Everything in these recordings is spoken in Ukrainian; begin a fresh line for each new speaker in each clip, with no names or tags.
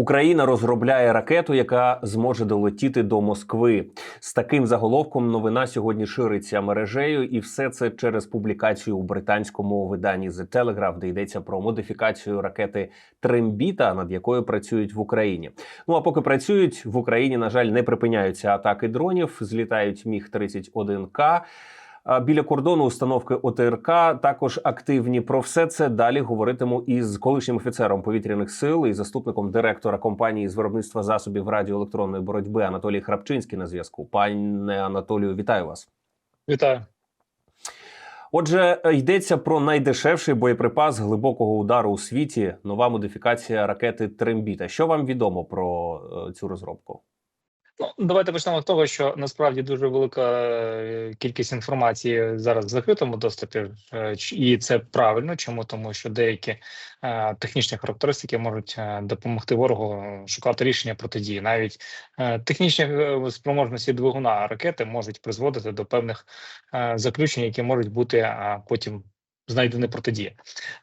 Україна розробляє ракету, яка зможе долетіти до Москви. З таким заголовком новина сьогодні шириться мережею, і все це через публікацію у британському виданні The Telegraph, де йдеться про модифікацію ракети Трембіта, над якою працюють в Україні. Ну а поки працюють в Україні, на жаль, не припиняються атаки дронів. Злітають міг 31 к Біля кордону установки ОТРК також активні. Про все це далі говоритиму із колишнім офіцером повітряних сил і заступником директора компанії з виробництва засобів радіоелектронної боротьби Анатолій Храпчинський на зв'язку. Пане Анатолію, вітаю вас.
Вітаю.
Отже, йдеться про найдешевший боєприпас глибокого удару у світі. Нова модифікація ракети Трембіта. Що вам відомо про е, цю розробку?
Ну, давайте почнемо з того, що насправді дуже велика е, кількість інформації зараз в закритому доступі, е, і це правильно. Чому тому, що деякі е, технічні характеристики можуть допомогти ворогу шукати рішення протидії. Навіть технічні спроможності двигуна ракети можуть призводити до певних заключень, які можуть бути е, потім знайдені протидії.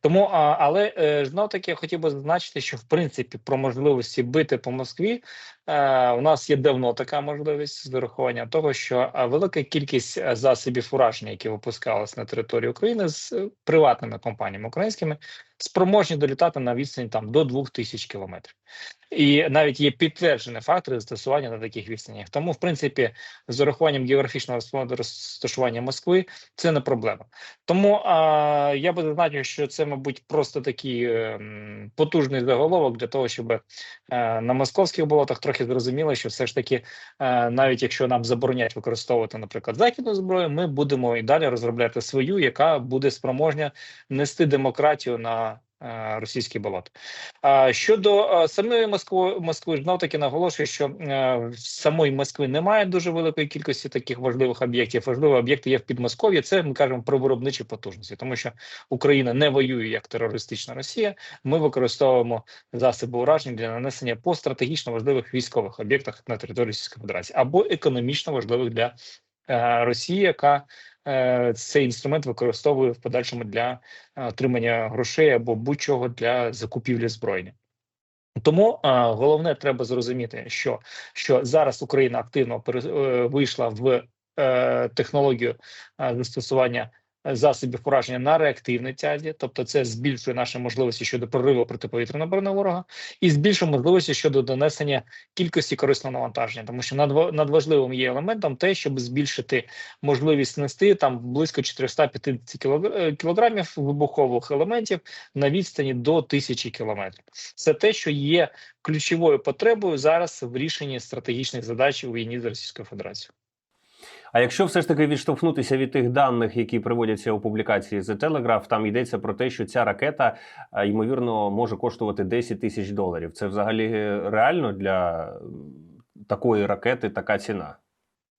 Тому, а, але е, знов таки я хотів би зазначити, що в принципі про можливості бити по Москві е, у нас є давно така можливість з урахуванням того, що велика кількість е, засобів ураження, які випускалися на території України з е, приватними компаніями українськими, спроможні долітати на відстані там до 2000 кілометрів. І навіть є підтверджені фактори застосування на таких відстанях. Тому, в принципі, з урахуванням географічного розташування Москви це не проблема. Тому а, я би зазначив, що це, мабуть, просто такий ем, потужний заголовок для того, щоб е, на московських болотах трохи зрозуміло, що все ж таки, е, навіть якщо нам заборонять використовувати, наприклад, західну зброю, ми будемо і далі розробляти свою, яка буде спроможня нести демократію на е, російські болота. А щодо е, самої Москви, Москви знов таки наголошую, що е, в самої Москви немає дуже великої кількості таких важливих об'єктів. Важливі об'єкти є в Підмосков'ї. Це ми кажемо про виробничі потужності, тому що Україна не воює як терористична Росія. Ми використовуємо засоби уражень для нанесення по стратегічно важливих військових об'єктах на території Російської Федерації або економічно важливих для е, Росії, яка е, цей інструмент використовує в подальшому для е, отримання грошей або будь-чого для закупівлі збройні. Тому е, головне треба зрозуміти, що, що зараз Україна активно пере, е, вийшла в е, технологію е, застосування е, засобів пораження на реактивній тязі, тобто це збільшує наші можливості щодо прориву протиповітряної оборони ворога, і збільшує можливості щодо донесення кількості корисного навантаження, тому що надважливим є елементом те, щоб збільшити можливість нести там близько 450 кілогр- е, кілограмів вибухових елементів на відстані до тисячі кілометрів. Це те, що є ключовою потребою зараз в рішенні стратегічних задач у війні з Російською Федерацією.
А якщо все ж таки відштовхнутися від тих даних, які приводяться у публікації The Telegraph, там йдеться про те, що ця ракета ймовірно може коштувати 10 тисяч доларів. Це взагалі реально для такої ракети така ціна?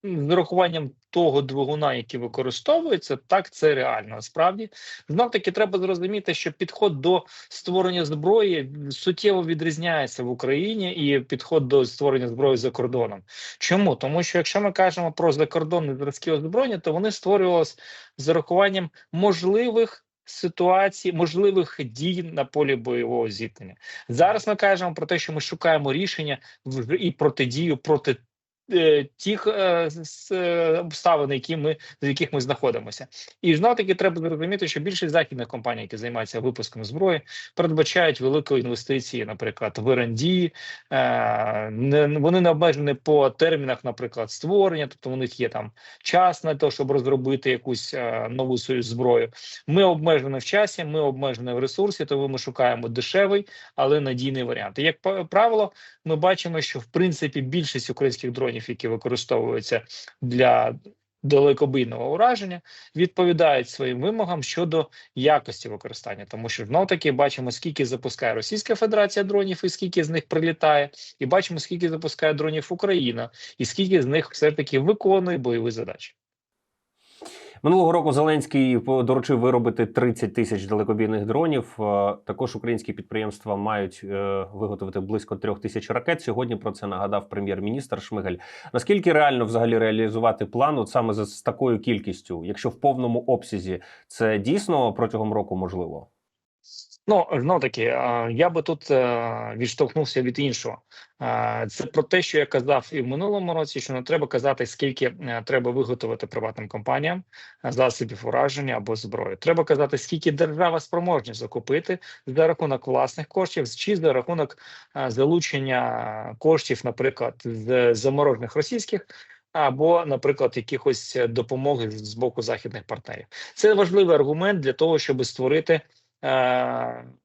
З урахуванням того двигуна, який використовується, так це реально. Справді знов таки треба зрозуміти, що підход до створення зброї суттєво відрізняється в Україні і підход до створення зброї за кордоном. Чому? Тому що якщо ми кажемо про закордонні зразки озброєння, то вони створювалися з урахуванням можливих. Ситуацій, можливих дій на полі бойового зіткнення зараз. Ми кажемо про те, що ми шукаємо рішення і протидію проти тих е, с- е, обставин, які ми з яких ми знаходимося, і знов таки треба зрозуміти, що більшість західних компаній, які займаються випуском зброї, передбачають великі інвестиції, наприклад, в R&D, е, вони не обмежені по термінах, наприклад, створення, тобто у них є там час на те, щоб розробити якусь нову свою зброю. Ми обмежені в часі, ми обмежені в ресурсі, тому ми шукаємо дешевий, але надійний варіант. І як правило, ми бачимо, що в принципі більшість українських дронів, які використовуються для далекобійного ураження, відповідають своїм вимогам щодо якості використання, тому що знов таки бачимо, скільки запускає Російська Федерація дронів, і скільки з них прилітає, і бачимо, скільки запускає дронів Україна, і скільки з них все ж таки виконує бойові задачі.
Минулого року Зеленський доручив виробити 30 тисяч далекобійних дронів. Е, Також українські підприємства мають е, виготовити близько трьох тисяч ракет. Сьогодні про це нагадав прем'єр-міністр Шмигаль. Наскільки реально взагалі реалізувати план от саме з такою кількістю, якщо в повному обсязі це дійсно протягом року можливо?
Ну знов таки, е, я би тут е, відштовхнувся від іншого. Е, Це про те, що я казав і в минулому році, що не треба казати, скільки треба виготовити приватним компаніям засобів ураження або зброї. Треба казати, скільки держава спроможна закупити за рахунок власних коштів, чи за рахунок залучення коштів, наприклад, з заморожених російських. Або, наприклад, якихось допомоги з боку західних партнерів, це важливий аргумент для того, щоб створити е, пот-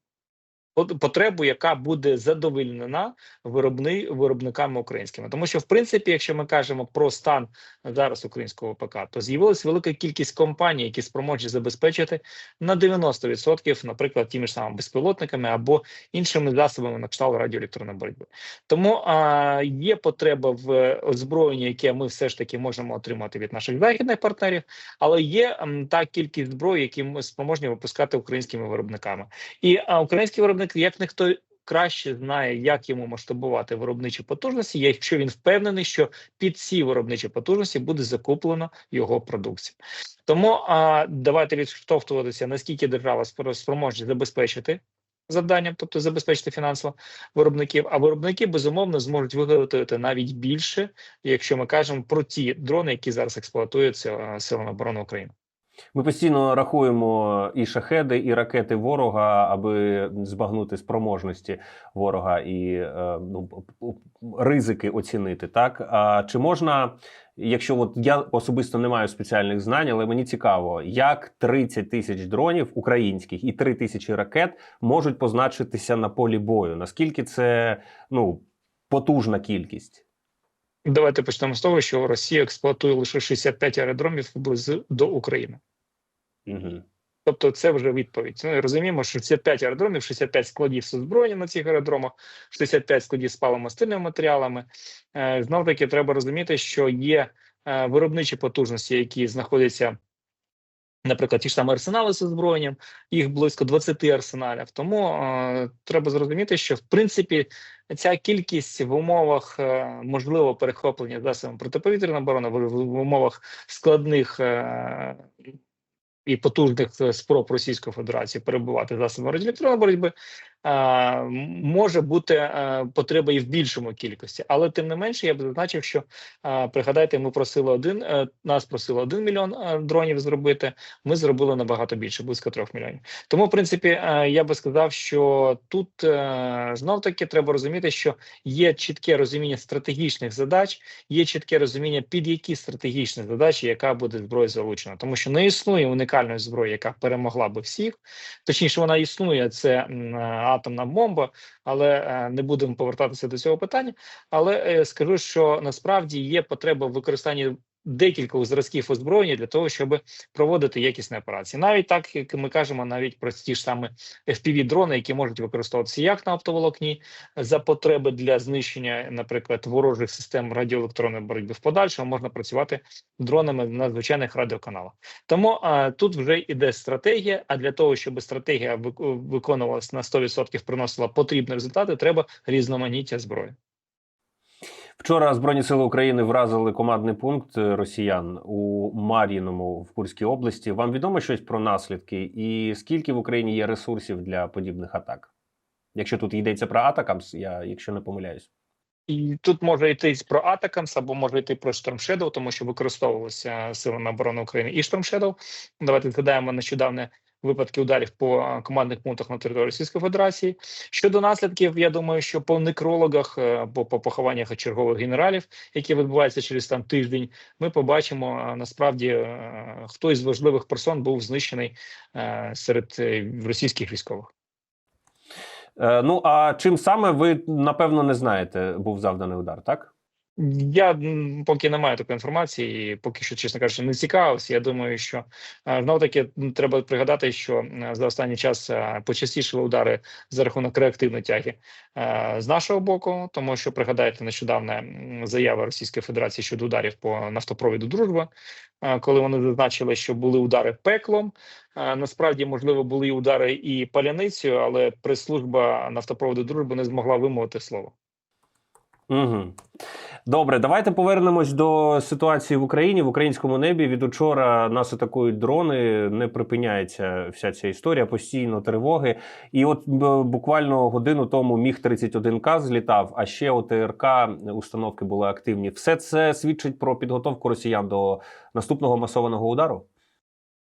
потребу, яка буде задовольнена виробни, виробниками українськими. Тому що, в принципі, якщо ми кажемо про стан зараз українського ПК, то з'явилася велика кількість компаній, які спроможні забезпечити на 90%, наприклад, тими ж самими безпілотниками або іншими засобами на кшталт радіоелектронної боротьби. Тому а, є потреба в озброєнні, яке ми все ж таки можемо отримати від наших західних партнерів, але є та кількість зброї, які ми спроможні випускати українськими виробниками. І а, український виробник, як ніхто краще знає, як йому масштабувати виробничі потужності, якщо він впевнений, що під ці виробничі потужності буде закуплено його продукція. Тому а, давайте відштовхуватися, наскільки держава спро- спроможна забезпечити. Завданням, тобто забезпечити фінансово виробників, а виробники безумовно зможуть виготовити навіть більше, якщо ми кажемо про ті дрони, які зараз експлуатуються е, силами оборони України.
Ми постійно рахуємо і шахеди, і ракети ворога, аби збагнути спроможності ворога і е, ну, ризики оцінити. Так а чи можна, якщо от я особисто не маю спеціальних знань, але мені цікаво, як 30 тисяч дронів українських і 3 тисячі ракет можуть позначитися на полі бою? Наскільки це ну потужна кількість?
Давайте почнемо з того, що Росія експлуатує лише 65 аеродромів поблизу до України.
Угу.
Тобто, це вже відповідь. Ми розуміємо, що 65 аеродромів, 65 складів з озброєння на цих аеродромах, 65 складів з паливомастильними матеріалами. Е, Знов таки треба розуміти, що є е, виробничі потужності, які знаходяться. Наприклад, ті ж самі арсенали з озброєнням, їх близько 20 арсеналів. Тому е, треба зрозуміти, що в принципі ця кількість в умовах е, можливого перехоплення засобами протиповітряної оборони, в, в умовах складних е, і потужних е, спроб Російської Федерації перебувати засобами радіоелектронної боротьби, може бути е, потреба і в більшому кількості. Але тим не менше, я б зазначив, що е, пригадайте, ми просили один, е, нас просили один мільйон е, дронів зробити. Ми зробили набагато більше, близько трьох мільйонів. Тому, в принципі, е, я би сказав, що тут е, знов таки треба розуміти, що є чітке розуміння стратегічних задач, є чітке розуміння, під які стратегічні задачі, яка буде зброя залучена, тому що не існує уникальної зброї, яка перемогла би всіх. Точніше, вона існує, це е, атомна бомба, але е, не будемо повертатися до цього питання. Але е, скажу, що насправді є потреба в використанні. Декількох зразків озброєння для того, щоб проводити якісні операції, навіть так як ми кажемо, навіть про ті ж саме fpv дрони, які можуть використовуватися як на оптоволокні за потреби для знищення, наприклад, ворожих систем радіоелектронної боротьби в подальшому можна працювати дронами на звичайних радіоканалах. Тому а, тут вже йде стратегія. А для того, щоб стратегія виконувалась на 100%, приносила потрібні результати, треба різноманіття зброї.
Вчора Збройні сили України вразили командний пункт е, росіян у Мар'їному в Курській області. Вам відомо щось про наслідки і скільки в Україні є ресурсів для подібних атак? Якщо тут йдеться про атакамс, я якщо не помиляюсь.
І тут може йти про Атакамс або може йти про Shadow, тому що використовувалися силами оборони України і Shadow. Давайте згадаємо нещодавне випадки ударів по е, командних пунктах на території Російської Федерації. Щодо наслідків, я думаю, що по некрологах, е, або по похованнях чергових генералів, які відбуваються через там тиждень, ми побачимо е, насправді е, хто із важливих персон був знищений е, серед е, російських військових.
Е, ну а чим саме ви напевно не знаєте, був завданий удар, так?
Я поки не маю такої інформації, поки що, чесно кажучи, не цікавився. Я думаю, що знов таки треба пригадати, що е, за останній час е, почастішили удари за рахунок реактивної тяги е, з нашого боку, тому що пригадайте нещодавна м, заява Російської Федерації щодо ударів по нафтопровіду Дружба, е, коли вони зазначили, що були удари пеклом. Е, Насправді, можливо, були удари і паляницею, але прес-служба нафтопроводу Дружби не змогла вимовити слово.
Угу. Добре, давайте повернемось до ситуації в Україні в українському небі. Від учора нас атакують дрони. Не припиняється вся ця історія, постійно тривоги. І от буквально годину тому міг 31 к злітав, а ще ОТРК установки були активні. Все це свідчить про підготовку росіян до наступного масованого удару.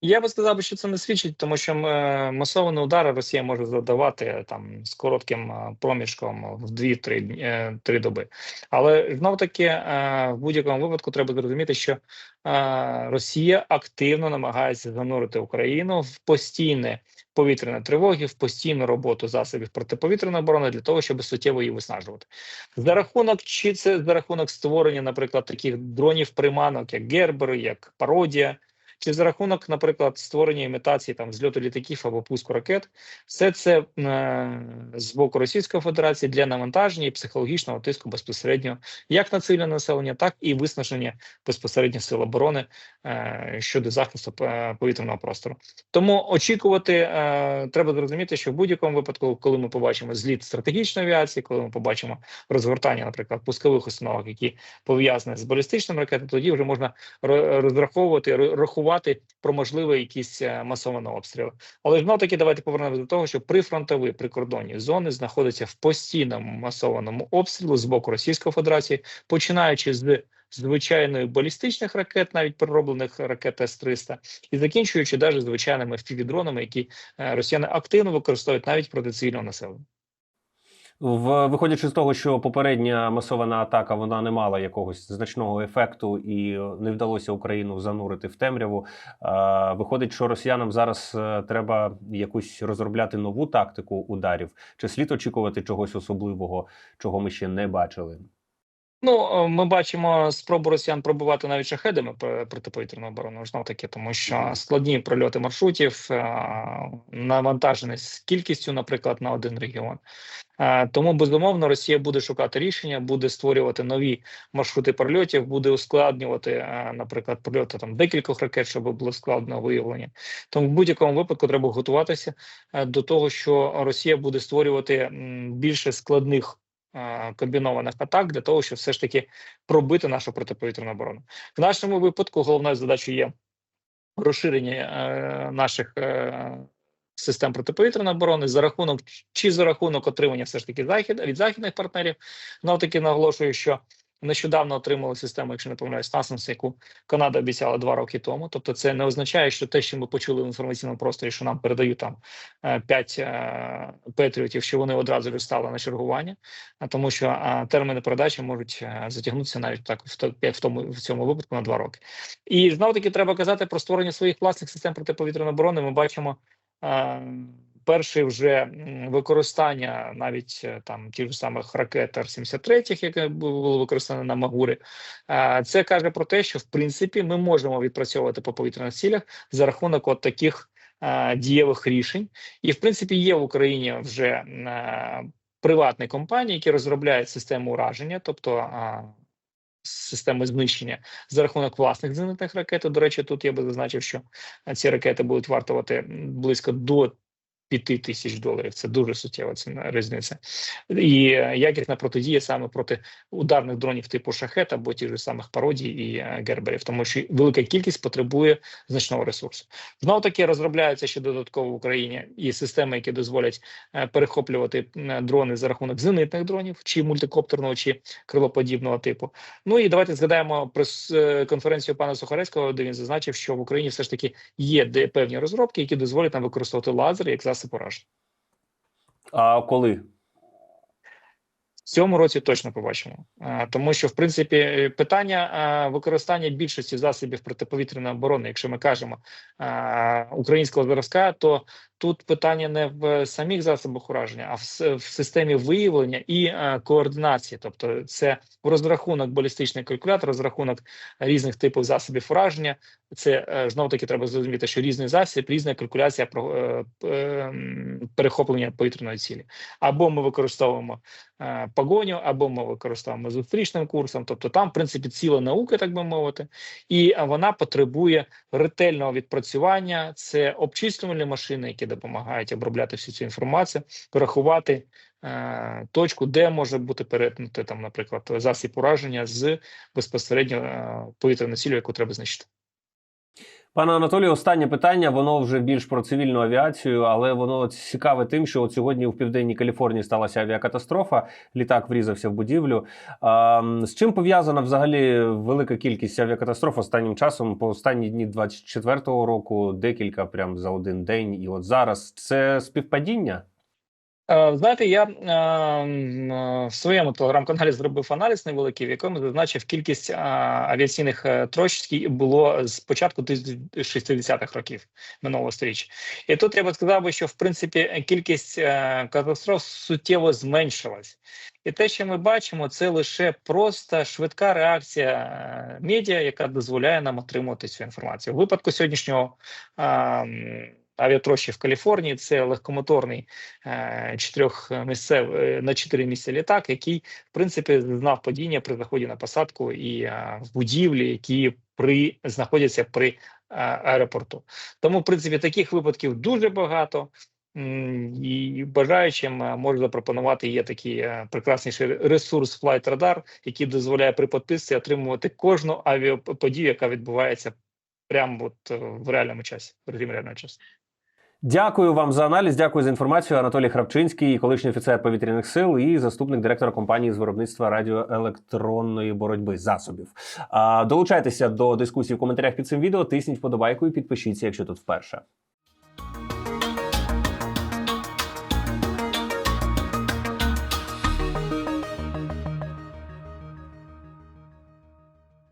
Я би сказав, що це не свідчить, тому що е, масовані удари Росія може завдавати там з коротким е, проміжком в 2-3 е, три доби. Але знов таки е, в будь-якому випадку треба зрозуміти, що е, Росія активно намагається занурити Україну в постійне повітряні тривоги, в постійну роботу засобів протиповітряної оборони для того, щоб суттєво її виснажувати. За рахунок чи це за рахунок створення, наприклад, таких дронів приманок, як Гербери, як Пародія. Чи за рахунок, наприклад, створення імітації там зльоту літаків або пуску ракет, все це е, з боку Російської Федерації для навантаження і психологічного тиску безпосередньо як на цивільне населення, так і виснаження безпосередньо сил оборони е, щодо захисту е, повітряного простору. Тому очікувати е, треба зрозуміти, що в будь-якому випадку, коли ми побачимо зліт стратегічної авіації, коли ми побачимо розгортання, наприклад, пускових установок, які пов'язані з балістичними ракетами, тоді вже можна ро- розраховувати, ро- рахувати про можливі якісь е, масовані обстріли. Але знов таки давайте повернемося до того, що прифронтові прикордонні зони знаходяться в постійному масованому обстрілу з боку Російської Федерації, починаючи з звичайної балістичних ракет, навіть перероблених ракет С-300, і закінчуючи навіть звичайними фівідронами, які е, росіяни активно використовують навіть проти цивільного населення.
В виходячи з того, що попередня масована атака вона не мала якогось значного ефекту і не вдалося Україну занурити в темряву. е, Виходить, що росіянам зараз е, треба якусь розробляти нову тактику ударів, чи слід очікувати чогось особливого, чого ми ще не бачили.
Ну, е, ми бачимо спробу росіян пробувати навіть шахедами пр- протиповітряну оборону. Знов таки, тому що складні прольоти маршрутів, е, навантаженість кількістю, наприклад, на один регіон. Е, Тому безумовно Росія буде шукати рішення, буде створювати нові маршрути прольотів, буде ускладнювати, наприклад, прольоти там декількох ракет, щоб було складно виявлення. Тому в будь-якому випадку треба готуватися до того, що Росія буде створювати більше складних комбінованих атак для того, щоб все ж таки пробити нашу протиповітряну оборону. В нашому випадку головною задачою є розширення е, наших е, систем протиповітряної оборони за рахунок чи за рахунок отримання все ж таки захід від західних партнерів. Знов таки наголошую, що нещодавно отримали систему, якщо не помиляюсь, NASAMS, яку Канада обіцяла два роки тому. Тобто, це не означає, що те, що ми почули в інформаційному просторі, що нам передають там е, 5 е, петріотів, що вони одразу стали на чергування, тому що терміни передачі можуть е, затягнутися навіть так в тому в цьому випадку на два роки. І знову таки треба казати про створення своїх власних систем протиповітряної оборони. Ми бачимо. Перше вже використання навіть е, там тих ж самих ракет Р-73, яке було використано на Магури, це каже про те, що в принципі ми можемо відпрацьовувати по повітряних цілях за рахунок от таких е, дієвих рішень. І в принципі є в Україні вже е, приватні компанії, які розробляють систему ураження, тобто системи знищення за рахунок власних зенитних ракет. До речі, тут я би зазначив, що ці ракети будуть вартувати близько до 5 тисяч доларів. Це дуже суттєва ціна різниця. І е, якісна протидія саме проти ударних дронів типу шахет або ті ж самих пародій і е, герберів, тому що велика кількість потребує значного ресурсу. Знову таки розробляються ще додатково в Україні і системи, які дозволять е, перехоплювати дрони за рахунок зенитних дронів, чи мультикоптерного, чи крилоподібного типу. Ну і давайте згадаємо прес-конференцію пана Сухарецького, де він зазначив, що в Україні все ж таки є певні розробки, які дозволять нам використовувати лазер як засіб ураження.
А коли?
Цьому році точно побачимо, тому що в принципі е, питання використання більшості засобів протиповітряної оборони, якщо ми кажемо українського зразка, то тут питання не в самих засобах ураження, а в, системі виявлення і координації. Тобто, це розрахунок балістичний калькулятор, розрахунок різних типів засобів ураження. Це е, знову таки треба зрозуміти, що різний засіб, різна калькуляція про е, ем, перехоплення повітряної цілі. Або ми використовуємо погоню, або ми використовуємо зустрічним курсом. Тобто, там, в принципі, ціла наука, так би мовити, і вона потребує ретельного відпрацювання. Це обчислювальні машини, які допомагають обробляти всю цю інформацію, порахувати е, точку, де може бути перетнути там, наприклад, засіб ураження з безпосередньо е, повітряною цілю, яку треба знищити.
Пане Анатолію, останнє питання. Воно вже більш про цивільну авіацію, але воно цікаве тим, що от сьогодні в південній Каліфорнії сталася авіакатастрофа. Літак врізався в будівлю. А, з чим пов'язана взагалі велика кількість авіакатастроф останнім часом? По останні дні 24-го року, декілька прям за один день, і от зараз це співпадіння.
Е, Знаєте, я е, м, е, в своєму телеграм-каналі зробив аналіз невеликий, в якому зазначив кількість е, авіаційних е, трощ було з початку 60-х років минулого сторіччя. І тут я би сказав, би, що в принципі кількість катастроф суттєво зменшилась. І те, що ми бачимо, це лише просто швидка реакція медіа, яка дозволяє нам отримувати цю інформацію. У випадку сьогоднішнього е, м, авіатрощі в Каліфорнії це легкомоторний е, чотирьох місцев е, на чотири місця літак, який в принципі знав падіння при заході на посадку і е, в будівлі, які при знаходяться при е, аеропорту. Тому, в принципі, таких випадків дуже багато. І бажаючим е, можу запропонувати є такий е, прекрасніший ресурс Flight Radar, який дозволяє при підписці отримувати кожну авіаподію, яка відбувається прямо от е, в реальному часі, в режимі реального часу.
Дякую вам за аналіз. Дякую за інформацію. Анатолій Храпчинський, колишній офіцер повітряних сил і заступник директора компанії з виробництва радіоелектронної боротьби засобів. Долучайтеся до дискусії в коментарях під цим відео. Тисніть вподобайку і підпишіться, якщо тут вперше.